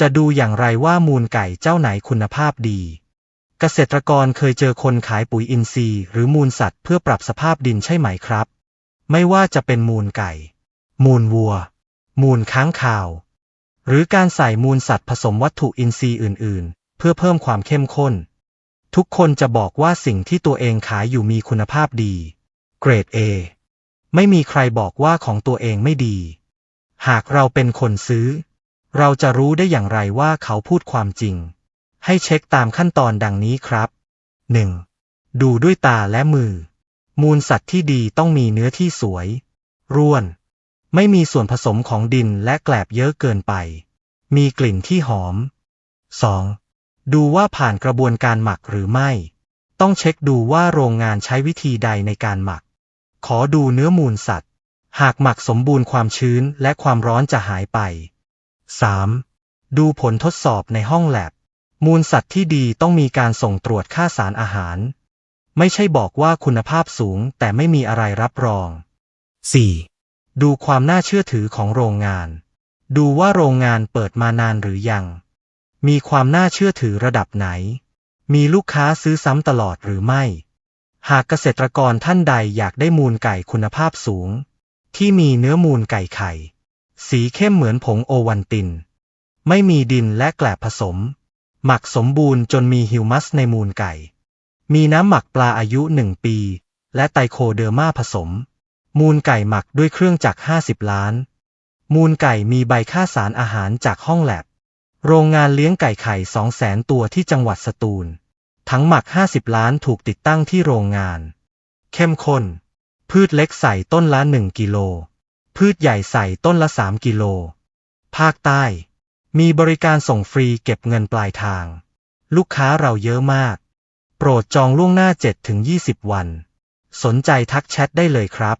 จะดูอย่างไรว่ามูลไก่เจ้าไหนคุณภาพดี เกษตรกรเคยเจอคนขายปุ๋ยอินทรีย์หรือมูลสัตว์เพื่อปรับสภาพดินใช่ไหมครับ ไม่ว่าจะเป็นมูลไก่ มูลวัว มูลค้างคาว หรือการใส่มูลสัตว์ผสมวัตถุอินทรีย์อื่น ๆ เพื่อเพิ่มความเข้มข้น ทุกคนจะบอกว่าสิ่งที่ตัวเองขายอยู่มีคุณภาพดี เกรด A ไม่มีใครบอกว่าของตัวเองไม่ดี หากเราเป็นคนซื้อ เราจะรู้ได้อย่างไรว่าเขาพูดความจริง ให้เช็คตามขั้นตอนดังนี้ครับ 1. ดูด้วยตาและมือ มูลสัตว์ที่ดีต้องมีเนื้อที่สวย ร่วน ไม่มีส่วนผสมของดินและแกลบเยอะเกินไป มีกลิ่นที่หอม 2. ดูว่าผ่านกระบวนการหมักหรือไม่ ต้องเช็คดูว่าโรงงานใช้วิธีใดในการหมัก ขอดูเนื้อมูลสัตว์ หากหมักสมบูรณ์ความชื้นและความร้อนจะหายไป 3. ดูผลทดสอบในห้องแลบ มูลสัตว์ที่ดีต้องมีการส่งตรวจค่าสารอาหาร ไม่ใช่บอกว่าคุณภาพสูงแต่ไม่มีอะไรรับรอง 4. ดูความน่าเชื่อถือของโรงงาน ดูว่าโรงงานเปิดมานานหรือยัง มีความน่าเชื่อถือระดับไหน มีลูกค้าซื้อซ้ำตลอดหรือไม่ หากเกษตรกรท่านใดอยากได้มูลไก่คุณภาพสูง ที่มีเนื้อมูลไก่ไข่ สีเข้มเหมือนผงโอวันติน ไม่มีดินและแกลบผสม หมักสมบูรณ์จนมีฮิวมัสในมูลไก่ มีน้ำหมักปลาอายุหนึ่งปี และไตโคเดอร์มาผสม มูลไก่หมักด้วยเครื่องจักร50 ล้าน มูลไก่มีใบค่าสารอาหารจากห้องแลบ โรงงานเลี้ยงไก่ไข่สองแสนตัวที่จังหวัดสตูล ทั้งหมัก 50 ล้านถูกติดตั้งที่โรงงาน เข้มข้น พืชเล็กใส่ต้นละ1กิโล พืชใหญ่ใส่ต้นละ 3 กิโล ภาคใต้ มีบริการส่งฟรีเก็บเงินปลายทาง ลูกค้าเราเยอะมาก โปรดจองล่วงหน้า 7-20 วัน สนใจทักแชทได้เลยครับ